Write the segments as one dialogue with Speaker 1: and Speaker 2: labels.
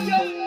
Speaker 1: Deus,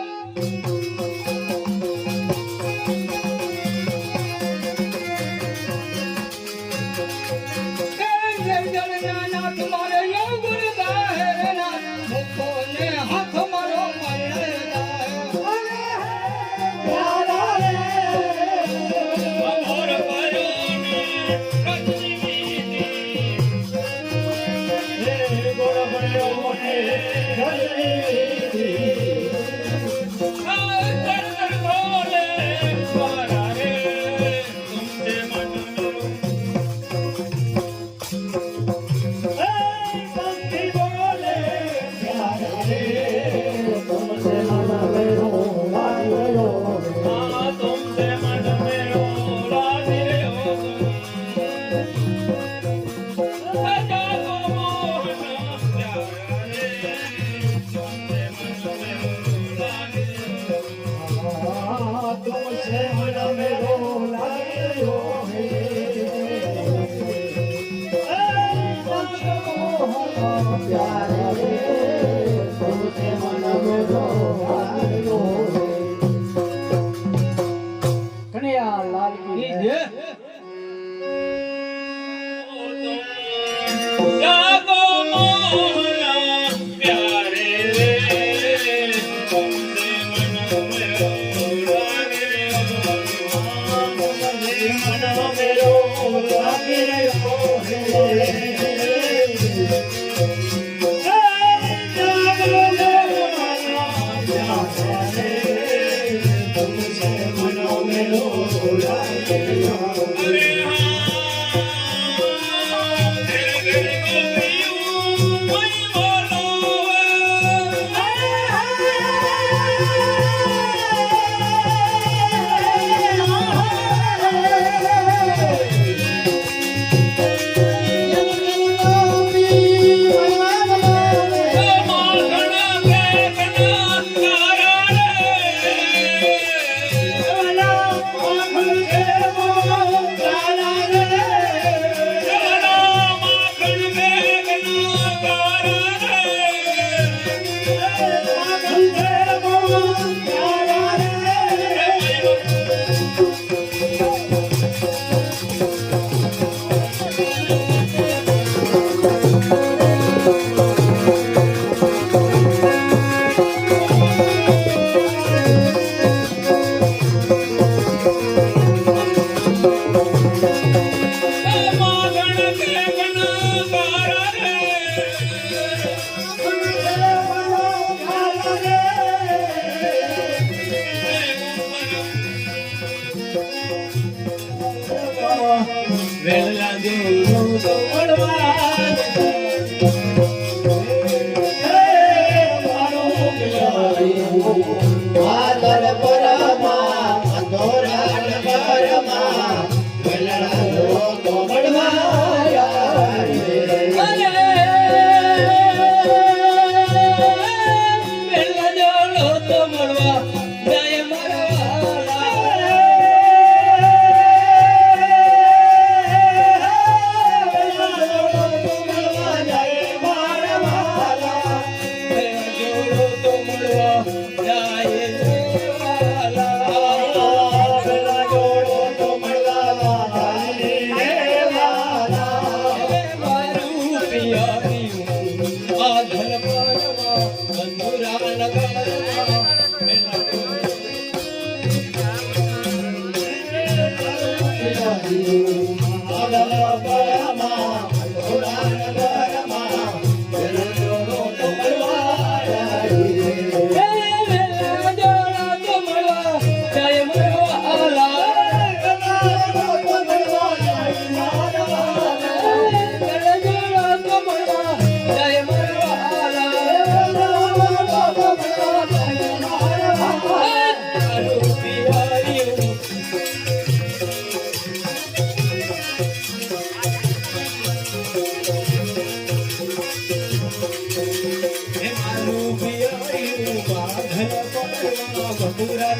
Speaker 1: వెళ్ళదేవుడు પૂરા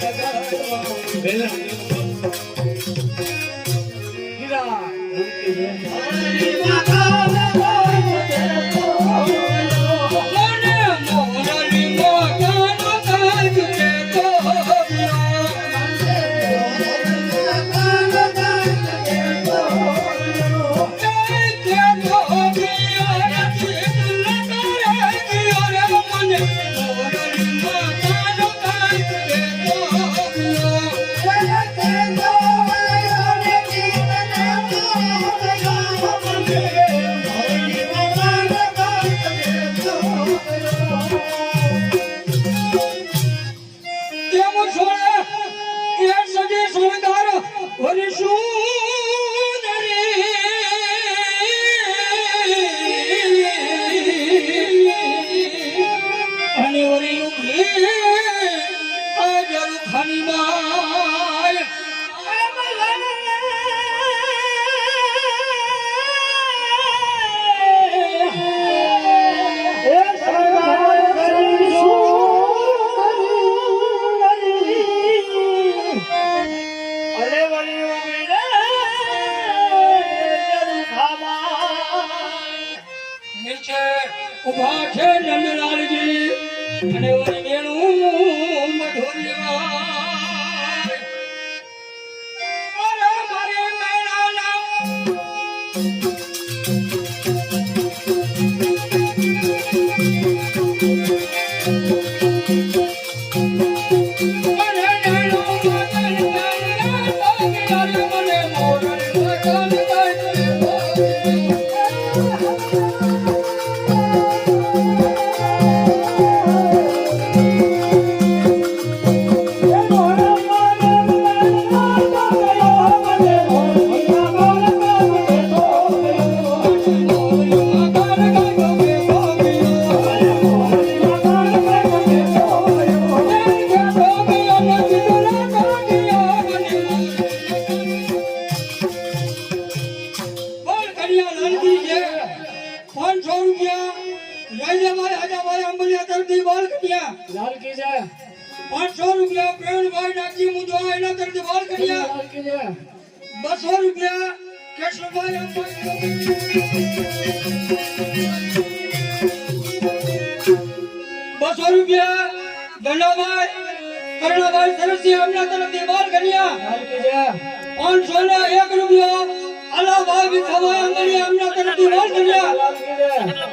Speaker 2: ઊભા છે નંદલાલજી અને વળી વેણું મધુરિયા. બાલ કન્યા બસો રૂપિયા કેશવભાઈ બસો રૂપિયા દંડાભાઈ કરણાભાઈ સરસિંહ એમના તરફથી બાર કન્યા પાંચસો ને એક રૂપિયા અલાભાઈ ભીખાભાઈ અંગડી એમના તરફથી બાર કન્યા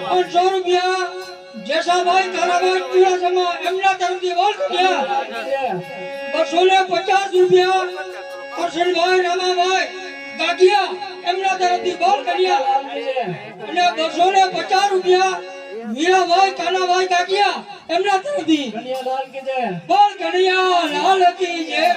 Speaker 2: પાંચસો રૂપિયા જેસાભાઈ કારાભાઈ ચુડાસમા એમના તરફથી
Speaker 1: લાલ કી
Speaker 2: બસો ને પચાસ રૂપિયા કરશનભાઈ રામાભાઈ ગાગિયા એમના તરફથી બોલ કર્યા. અને બસો ને પચાસ રૂપિયા વીરાભાઈ કાનાભાઈ ગાગિયા એમના તરફથી બોલ કનૈયા લાલ કી જય.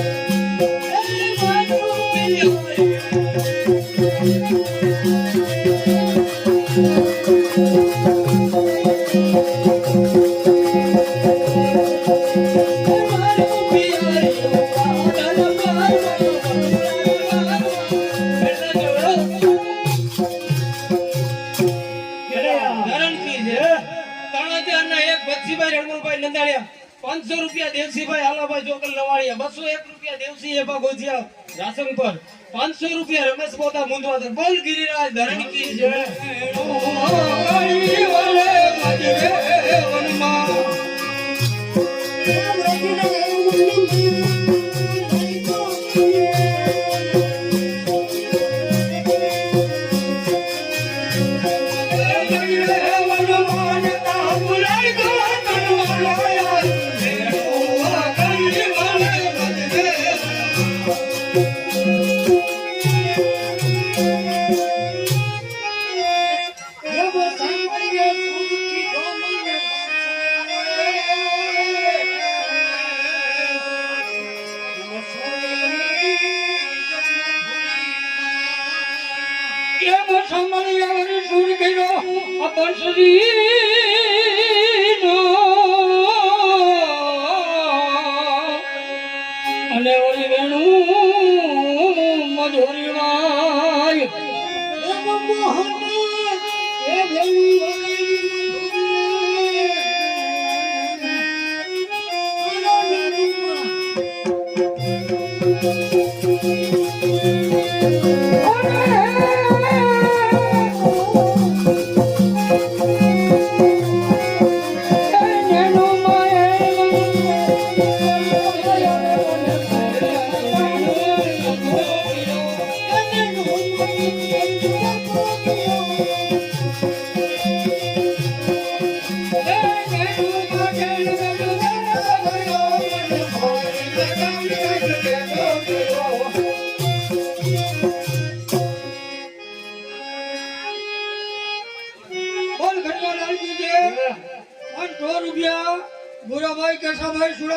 Speaker 1: પાંચસો રાશન પર પાંચસો રૂપિયા રમેશ પોતા મુંદવા બોલ ગિરિરાજ ધરણ કી જય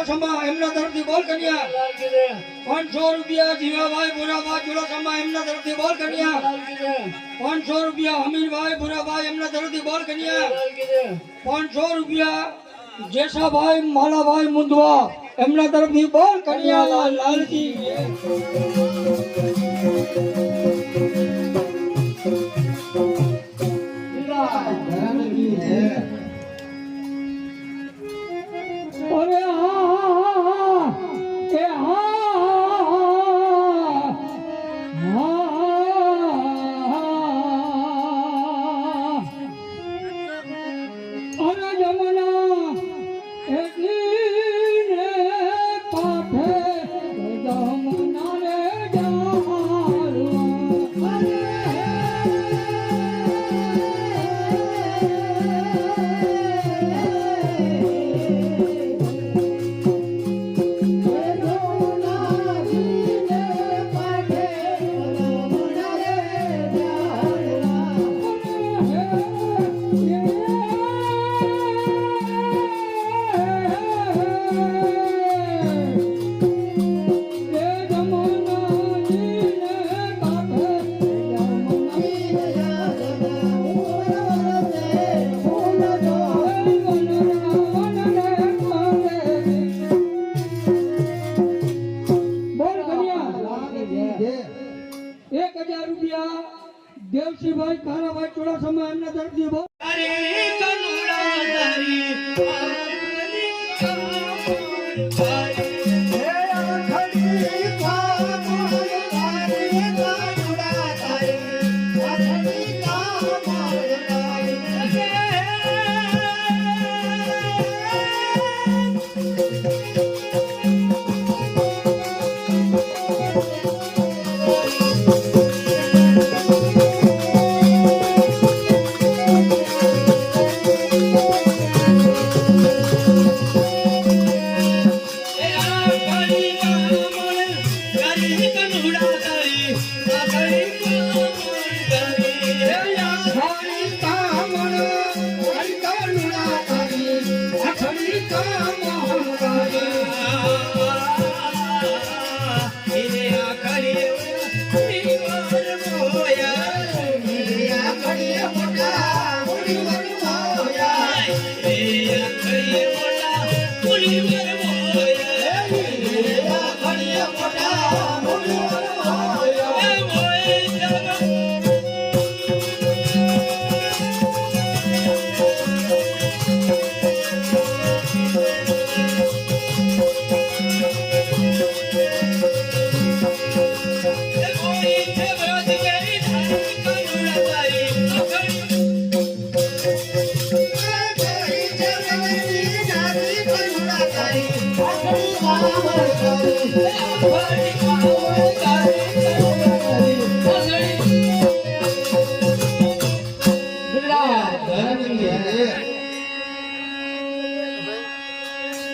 Speaker 2: કેશાભાઈ એમના તરફથી બોલ કન્યા. પાંચસો રૂપિયા જીવાભાઈ ભૂરાભાઈ ચુડાસમા એમના તરફથી બોલ કન્યા. પાંચસો રૂપિયા હમીરભાઈ ભૂરાભાઈ, એમના તરફથી બોલ કન્યા. પાંચસો રૂપિયા જેસાભાઈ માલાભાઈ મુંદવા એમના તરફથી બોલ કન્યા લાલજી.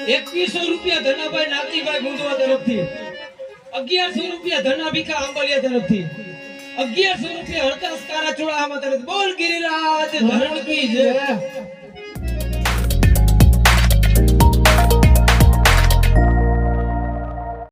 Speaker 1: એકવીસો રૂપિયા ધનાભાઈ નાગજીભાઈ મુંદવા તરફથી, અગિયારસો રૂપિયા ધનાભિકા આંબલિયા તરફથી, અગિયારસો રૂપિયા હડતાસ કારા ચોળા આમાં તરફ બોલ ગિરિરાજ, ધરણ કી જય.